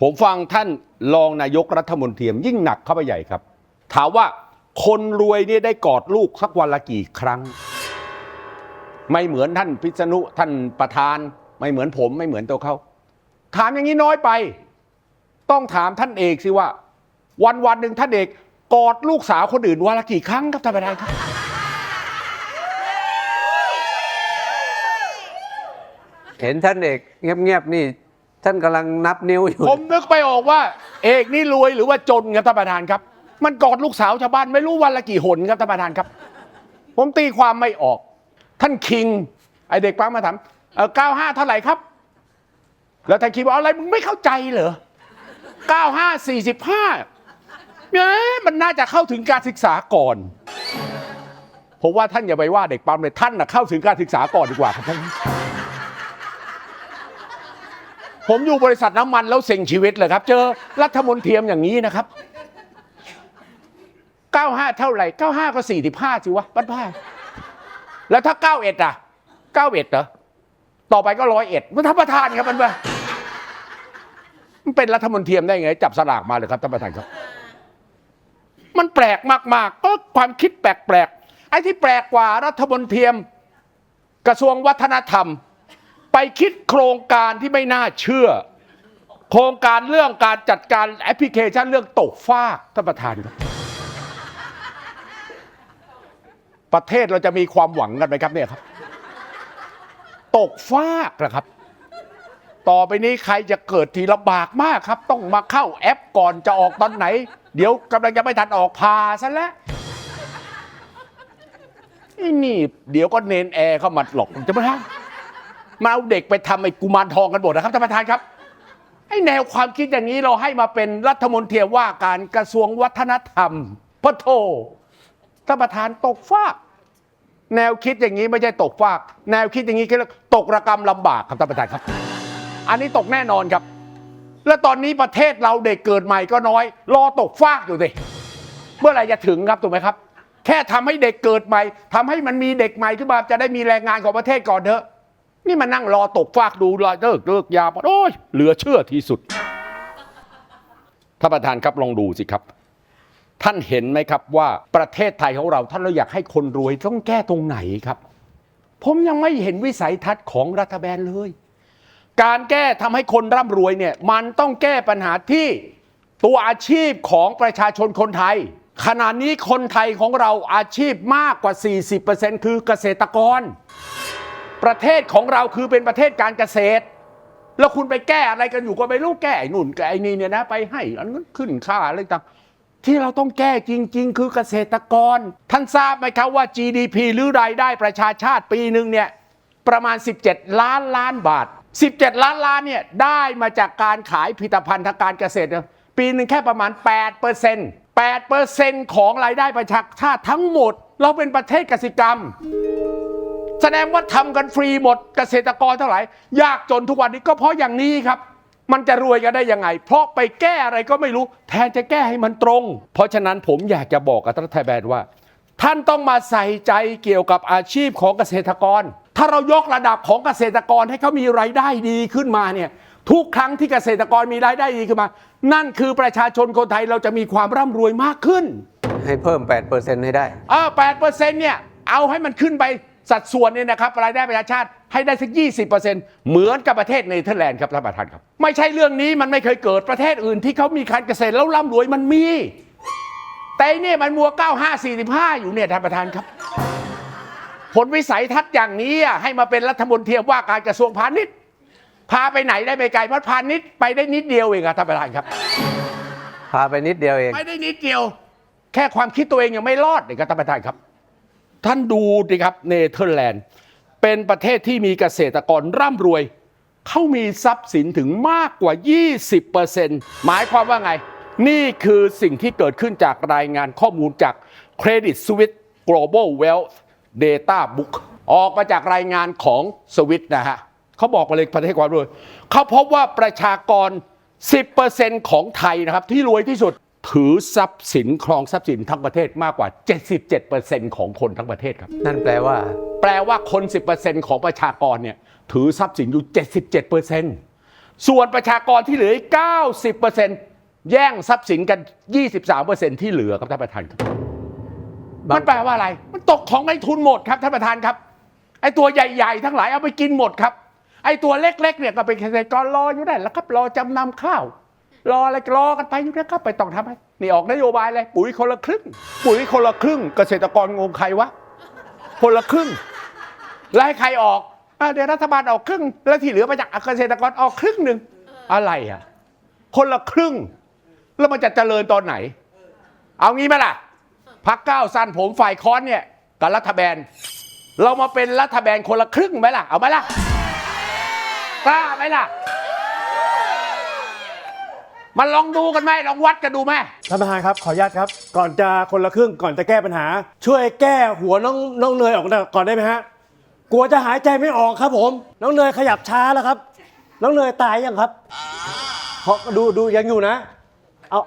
ผมฟังท่านรองนายกรัฐมนตรียิ่งหนักเข้าไปใหญ่ครับ ถามว่าคนรวยเนี่ยได้กอดลูกสักวันละกี่ครั้ง ไม่เหมือนท่านพิษณุท่านประธาน ไม่เหมือนผมไม่เหมือนตัวเขาถามอย่างนี้น้อยไป ต้องถามท่านเอกสิว่า วันวันหนึ่งท่านเอกกอดลูกสาวคนอื่นวันละกี่ครั้งครับท่านประธานครับ เห็นท่านเอกเงียบๆนี่ ท่านกำลังนับนิ้วอยู่ ผมนึกไปออกว่า เอกนี่รวยหรือว่าจนครับท่านประธานครับ มันกอดลูกสาวชาวบ้านไม่รู้วันละกี่หนครับท่านประธานครับ ผมตีความไม่ออก ท่านคิง ไอเด็กปั๊มมาถามเออเก้าห้าเท่าไหร่ครับ แล้วท่านคิงบอกอะไรมึงไม่เข้าใจเหรอเก้าห้าสี่สิบห้าเนี่ยมันน่าจะเข้าถึงการศึกษาก่อนผมว่าท่านอย่าไปว่าเด็กปั๊มเลยท่านนะเข้าถึงการศึกษาก่อนดีกว่าครับท่าน ผมอยู่บริษัทน้ำมันแล้วเซ็งชีวิตเลยครับ เจอรัฐมนตรีอย่างนี้นะครับ 95 เท่าไหร่ 95 ก็ 45สิวะบ้านพ่าแล้วถ้า 91อะ 91เหรอต่อไปก็ร้อยเอ็ดมันท่านประธานครับมันว่ามันเป็นรัฐมนตรีได้ไง จับสลากมาเลยครับท่านประธานครับ มันแปลกมากๆ ก็ความคิดแปลกๆไอ้ที่แปลกกว่ารัฐมนตรีกระทรวงวัฒนธรรม ไปคิดโครงการที่ไม่น่าเชื่อ โครงการเรื่องการจัดการแอปพลิเคชันเรื่องตกฟากท่านประธานครับประเทศเราจะมีความหวังกันไหมครับเนี่ยครับ ตกฟากนะครับ ต่อไปนี้ใครจะเกิดทีลำบากมากครับ ต้องมาเข้าแอปก่อนจะออกตอนไหน เดี๋ยวกำลังจะไม่ทันออกพาซะแล้วนี่ เดี๋ยวก็เนนแอร์เข้ามาหลอกจะไม่ให้ มาเอาเด็กไปทำไอ้กุมารทองกันหมดนะครับท่านประธานครับไอ้แนวความคิดอย่างนี้เราให้มาเป็นรัฐมนตรีว่าการกระทรวงวัฒนธรรมพระโทท่านประธานตกฟาก แนวคิดอย่างนี้ไม่ใช่ตกฟาก แนวคิดอย่างนี้คือตกระกรรมลำบากครับท่านประธานครับ อันนี้ตกแน่นอนครับ และตอนนี้ประเทศเราเด็กเกิดใหม่ก็น้อย รอตกฟากอยู่สิเมื่อไหร่จะถึงครับถูกไหมครับ แค่ทำให้เด็กเกิดใหม่ทำให้มันมีเด็กใหม่ขึ้นมาจะได้มีแรงงานของประเทศก่อนเถอะ นี่มันนั่งรอตกฟากดูรอยเลิกเลิกยาโอ้ยเหลือเชื่อที่สุดท่านประธานครับลองดูสิครับ ท่านเห็นไหมครับว่าประเทศไทยของเรา ท่านเราอยากให้คนรวยต้องแก้ตรงไหนครับ ผมยังไม่เห็นวิสัยทัศน์ของรัฐบาลเลย การแก้ทำให้คนร่ำรวยเนี่ย มันต้องแก้ปัญหาที่ตัวอาชีพของประชาชนคนไทย ขณะนี้คนไทยของเราอาชีพมากกว่า 40%คือเกษตรกร ประเทศของเราคือเป็นประเทศการเกษตร แล้วคุณไปแก้อะไรกันอยู่ก็ไม่รู้แก้ไอ้นู่นแก้ไอ้นี่เนี่ยนะไปให้อันนั้นขึ้นค่าอะไรต่างที่เราต้องแก้จริง ๆ คือเกษตรกร ท่านทราบไหมครับว่า GDP หรือรายได้ประชาชาติปีหนึ่งเนี่ยประมาณ 17 ล้านล้านบาท 17 ล้านล้านเนี่ยได้มาจากการขายผลิตภัณฑ์ทางการเกษตร ปีหนึ่งแค่ประมาณ8เปอร์เซ็นต์8เปอร์เซ็นต์ของรายได้ประชาชาติทั้งหมด เราเป็นประเทศกสิกรรม ดงว่าทำกันฟรีหมดเกษตรกรเท่าไหร่ยากจนทุกวันนี้ก็เพราะอย่างนี้ครับ มันจะรวยกันได้ยังไง เพราะไปแก้อะไรก็ไม่รู้ แทนจะแก้ให้มันตรง เพราะฉะนั้นผมอยากจะบอกกับรัฐบาลว่า ท่านต้องมาใส่ใจเกี่ยวกับอาชีพของเกษตรกร ถ้าเรายกระดับของเกษตรกรให้เขามีรายได้ดีขึ้นมาเนี่ยทุกครั้งที่เกษตรกรมีรายได้ดีขึ้นมา นั่นคือประชาชนคนไทยเราจะมีความร่ำรวยมากขึ้น ให้เพิ่ม 8%ให้ได้เออแปดเปอร์เซ็นต์เนี่ยเอาให้มันขึ้นไป สัดส่วนเนี่ยนะครับรายได้ประชาชาติให้ได้สักยี่สิบเปอร์เซ็นต์เหมือนกับประเทศเนเธอร์แลนด์ครับท่านประธานครับ ไม่ใช่เรื่องนี้มันไม่เคยเกิดประเทศอื่นที่เขามีการเกษตรแล้วร่ำรวยมันมี แต่ไอ้เนี่ยมันมัว 95 45 อยู่เนี่ยท่านประธานครับ ผลวิสัยทัศน์อย่างนี้อะให้มาเป็นรัฐมนตรีว่าการกระทรวงพาณิชย์ พาไปไหนได้ไม่ไกลเพราะพาณิชย์ไปได้นิดเดียวเองครับท่านประธานครับ พาไปนิดเดียวเองไม่ได้นิดเดียว แค่ความคิดตัวเองยังไม่รอดเลยครับท่านประธานครับ ท่านดูดิครับเนเธอร์แลนด์ เป็นประเทศที่มีเกษตรกรร่ำรวย เขามีทรัพย์สินถึงมากกว่า 20%หมายความว่าไง นี่คือสิ่งที่เกิดขึ้นจากรายงานข้อมูลจาก Credit Suisse Global Wealth Data Book ออกมาจากรายงานของสวิตนะฮะเขาบอกมาเลยประเทศความรวยเขาพบว่าประชากร 10%ของไทยนะครับที่รวยที่สุด ถือทรัพย์สินครองทรัพย์สินทั้งประเทศมากกว่า 77%ของคนทั้งประเทศครับ นั่นแปลว่า แปลว่าคน 10%ของประชากรเนี่ยถือทรัพย์สินอยู่ 77%แส่วนประชากรที่เหลืออีก90%แย่งทรัพย์สินกัน 23%ที่เหลือครับท่านประธานครับ มันแปลว่าอะไร มันตกของในทุนหมดครับท่านประธานครับ ไอ้ตัวใหญ่ ๆ ทั้งหลายเอาไปกินหมดครับ ไอ้ตัวเล็กๆเนี่ยก็เป็นเกษตรกรรออยู่ได้แล้วครับรอจำนำข้าว รออะไรรอกันไปอยู่นะครับไปต้องทำให้นี่ออกนโยบายเลยปุ๋ยคนละครึ่ง ปุ๋ยคนละครึ่ง เกษตรกรงงใครวะคนละครึ่งแล้วให้ใครออกอเดี๋ยวรัฐบาลออกครึ่ง แล้วที่เหลือมาจากเกษตรกรออกครึ่งหนึ่งอะไรอะ คนละครึ่ง แล้วมันจะเจริญตอนไหน เอางี้ไหมล่ะพักก้าวสั้นผมฝ่ายค้อนเนี่ยกับรัฐบาลเรามาเป็นรัฐบาลคนละครึ่งไหมล่ะ เอาไหมล่ะกล้าไหมล่ะ มันลองดูกันไหมลองวัดกันดูไหมท่านประธานครับขออนุญาตครับ ก่อนจะคนละครึ่งก่อนจะแก้ปัญหา ช่วยแก้หัวน้องน้องเนยออกก่อนได้ไหมฮะกลัวจะหายใจไม่ออกครับผม น้องเนยขยับช้าแล้วครับ น้องเนยตายยังครับเพราะดูดูยังอยู่นะ เอา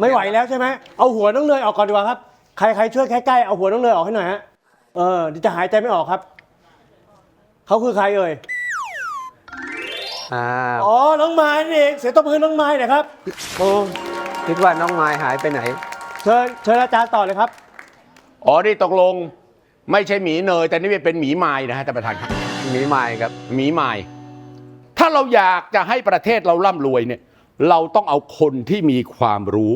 ไม่ไหวแล้วใช่ไหมเอาหัวน้องเนยออกก่อนดีกว่าครับ ใครใครช่วยใกล้ๆเอาหัวน้องเนยออกให้หน่อยฮะเออเดี๋ยวจะหายใจไม่ออกครับเขาคือใครเอ่ย อ่าอ๋อ น้องไม้นี่เองเสียงตบมือน้องไม้หนะครับโอ้คิดว่าน้องไม้หายไปไหน เชิญเชิญอาจารย์ต่อเลยครับ อ๋อ นี่ตกลง ไม่ใช่หมีเนย แต่นี่เป็นหมีไม้นะฮะท่านประธานครับมีไม้ครับหมีไม้ถ้าเราอยากจะให้ประเทศเราร่ำรวยเนี่ย เราต้องเอาคนที่มีความรู้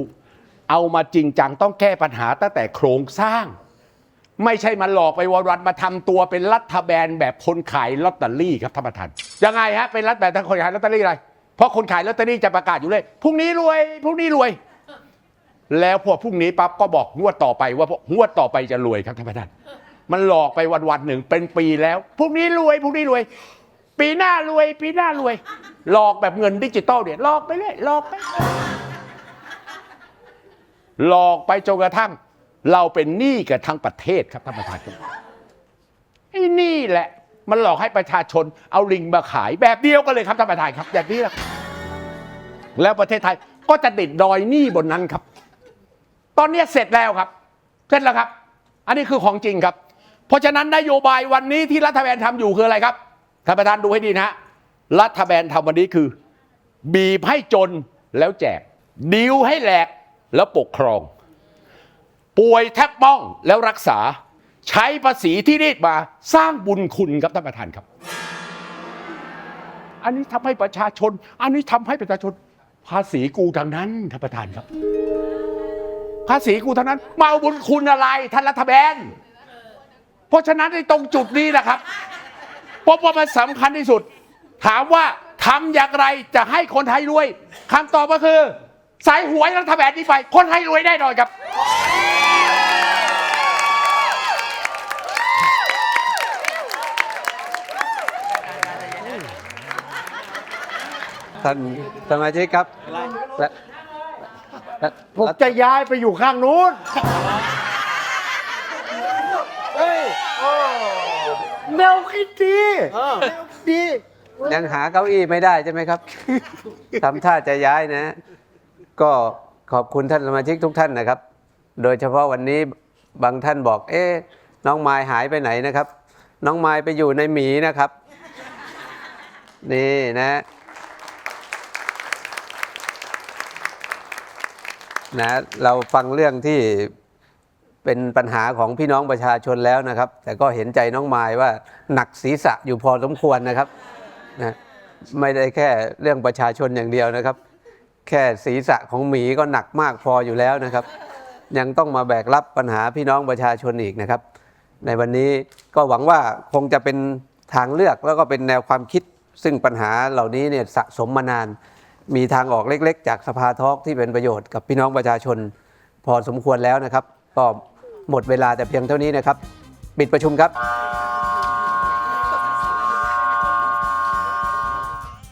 เอามาจริงจังต้องแก้ปัญหาตั้งแต่โครงสร้าง ไม่ใช่มาหลอกไปวันๆมาทำตัวเป็นรัฐแบาลแบบคนขายลอตเตอรี่ครับท่านประธานยังไงฮะเป็นรัฐแบบคนขายลอตเตอรี่อะไร เพราะคนขายลอตเตอรี่จะประกาศอยู่เลยพรุ่งนี้รวยพรุ่งนี้รวย แล้วพอพรุ่งนี้ปั๊บก็บอกงวดต่อไปว่างวดต่อไปจะรวยครับท่านประธานมันหลอกไปวันๆหนึ่งเป็นปีแล้วพรุ่งนี้รวยพรุ่งนี้รวย ปีหน้ารวย ปีหน้ารวย หลอกแบบเงินดิจิตอลเนี่ยหลอกไปเรื่อยหลอกไปหลอกไปจนกระทั่ง เราเป็นหนี้กันทั้งประเทศครับท่านประธานครับไอ้นี่แหละมันหลอกให้ประชาชนเอาลิงมาขายแบบเดียวกันเลยครับท่านประธานครับแบบนี้แหละแล้วประเทศไทยก็จะติดดอยหนี้บนนั้นครับ ตอนนี้เสร็จแล้วครับ เสร็จแล้วครับ อันนี้คือของจริงครับ เพราะฉะนั้นนโยบายวันนี้ที่รัฐบาลทำอยู่คืออะไรครับท่านประธานดูให้ดีนะรัฐบาลทำวันนี้คือ บีบให้จนแล้วแจกดิวให้แหลกแล้วปกครอง ป่วยแทบป้องแล้วรักษา ใช้ภาษีที่รีดมาสร้างบุญคุณครับท่านประธานครับ อันนี้ทำให้ประชาชน อันนี้ทำให้ประชาชน ภาษีกูทางนั้นท่านประธานครับ ภาษีกูท่านั้นมาเอาบุญคุณอะไรท่านรัฐบาลเพราะฉะนั้นในตรงจุดนี้นะครับเพราะว่ามันสำคัญที่สุด ถามว่าทำอย่างไรจะให้คนไทยรวยคำตอบก็คือ สายหวยรัฐบาลนี้ไป คนไทยรวยแน่นอนครับ ท่านสมาชิกครับและและผมจะย้ายไปอยู่ข้างนู้นเฮ้ยแนวคิดดีแนวคิดดี ยังหาเก้าอี้ไม่ได้ใช่ไหมครับ ทำท่าจะย้ายนะ ก็ขอบคุณท่านสมาชิกทุกท่านนะครับ โดยเฉพาะวันนี้บางท่านบอก เอ๊ะน้องไม้หายไปไหนนะครับ น้องไม้ไปอยู่ในหมีนะครับ นี่นะ นะเราฟังเรื่องที่เป็นปัญหาของพี่น้องประชาชนแล้วนะครับ แต่ก็เห็นใจน้องไม้ว่าหนักศีรษะอยู่พอสมควรนะครับนะไม่ได้แค่เรื่องประชาชนอย่างเดียวนะครับ แค่ศีรษะของหมีก็หนักมากพออยู่แล้วนะครับ ยังต้องมาแบกรับปัญหาพี่น้องประชาชนอีกนะครับ ในวันนี้ก็หวังว่าคงจะเป็นทางเลือกแล้วก็เป็นแนวความคิดซึ่งปัญหาเหล่านี้เนี่ยสะสมมานาน มีทางออกเล็ก ๆ จากสภาทอล์กที่เป็นประโยชน์กับพี่น้องประชาชนพอสมควรแล้วนะครับ ก็หมดเวลาแต่เพียงเท่านี้นะครับ ปิดประชุมครับ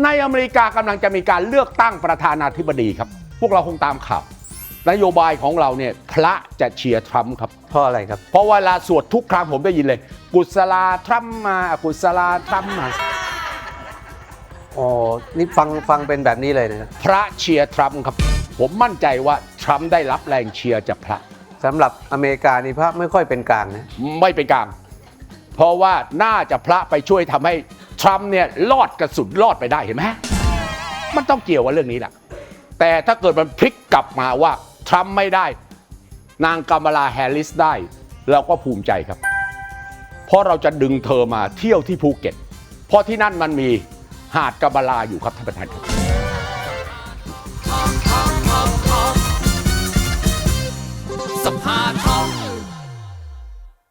ในอเมริกากำลังจะมีการเลือกตั้งประธานาธิบดีครับ พวกเราคงตามข่าวนโยบายของเราเนี่ยพระจะเชียร์ทรัมป์ครับเพราะอะไรครับ เพราะเวลาสวดทุกครั้งผมได้ยินเลย กุศลาทรัมป์มา กุศลาทรัมป์มา อ๋อ นี่ฟังฟังเป็นแบบนี้เลยนะพระเชียร์ทรัมป์ครับ ผมมั่นใจว่าทรัมป์ได้รับแรงเชียร์จากพระ สำหรับอเมริกานี่พระไม่ค่อยเป็นกลางนะ ไม่เป็นกลาง เพราะว่าน่าจะพระไปช่วยทำให้ทรัมป์เนี่ยรอดกระสุดรอดไปได้เห็นไหมมันต้องเกี่ยวกับเรื่องนี้แหละแต่ถ้าเกิดมันพลิกกลับมาว่าทรัมป์ไม่ได้ นางกามลาแฮร์ริสได้เราก็ภูมิใจครับ เพราะเราจะดึงเธอมาเที่ยวที่ภูเก็ต เพราะที่นั่นมันมี หาดกะบาลาอยู่ครับท่านประธานครับ